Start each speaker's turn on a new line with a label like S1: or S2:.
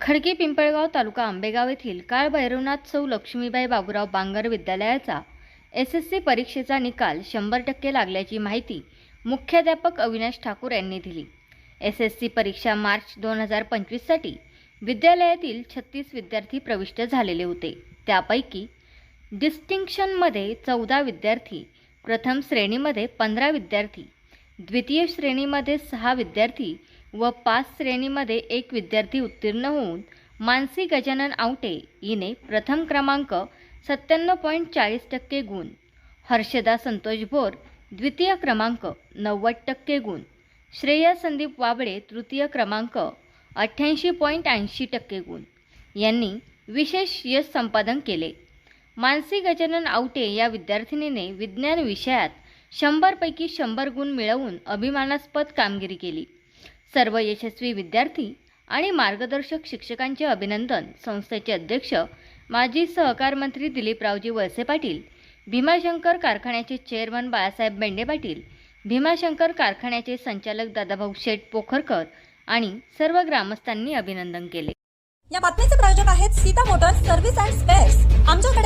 S1: खडकी पिंपळगाव तालुका आंबेगाव येथील काळ भैरवनाथ सौ लक्ष्मीबाई बाबूराव बांगर विद्यालयाचा एस एस सी परीक्षेचा निकाल शंभर टक्के लागल्याची माहिती मुख्याध्यापक अविनाश ठाकूर यांनी दिली. एस एस सी परीक्षा मार्च दोन हजार पंचवीससाठी विद्यालयातील छत्तीस विद्यार्थी प्रविष्ट झालेले होते. त्यापैकी डिस्टिंक्शनमध्ये चौदा विद्यार्थी प्रथम श्रेणीमध्ये पंधरा विद्यार्थी द्वितीय श्रेणीमध्ये सहा विद्यार्थी व पाच श्रेणीमध्ये एक विद्यार्थी उत्तीर्ण होऊन मानसी गजानन आवटे हिने प्रथम क्रमांक सत्त्याण्णव पॉईंट चाळीस टक्के गुण. हर्षदा संतोष भोर द्वितीय क्रमांक नव्वद टक्के गुण. श्रेया संदीप वाबळे तृतीय क्रमांक अठ्ठ्याऐंशी पॉईंट ऐंशी टक्के गुण. यांनी विशेष यश संपादन केले. मानसी गजानन आवटे या विद्यार्थिनीने विज्ञान विषयात शंभरपैकी शंभर गुण मिळवून अभिमानास्पद कामगिरी केली. सर्व यशस्वी विद्यार्थी आणि मार्गदर्शक शिक्षकांचे अभिनंदन. संस्थेचे अध्यक्ष माजी सहकार मंत्री दिलीपरावजी वळसे पाटील भीमाशंकर कारखान्याचे चेअरमन बाळासाहेब बेंडे पाटील भीमाशंकर कारखान्याचे संचालक दादाभाऊ शेठ पोखरकर आणि सर्व ग्रामस्थांनी अभिनंदन केले.
S2: या बातमीचे प्रायोजक आहेत Sita motors service and spares. आमच्याकडे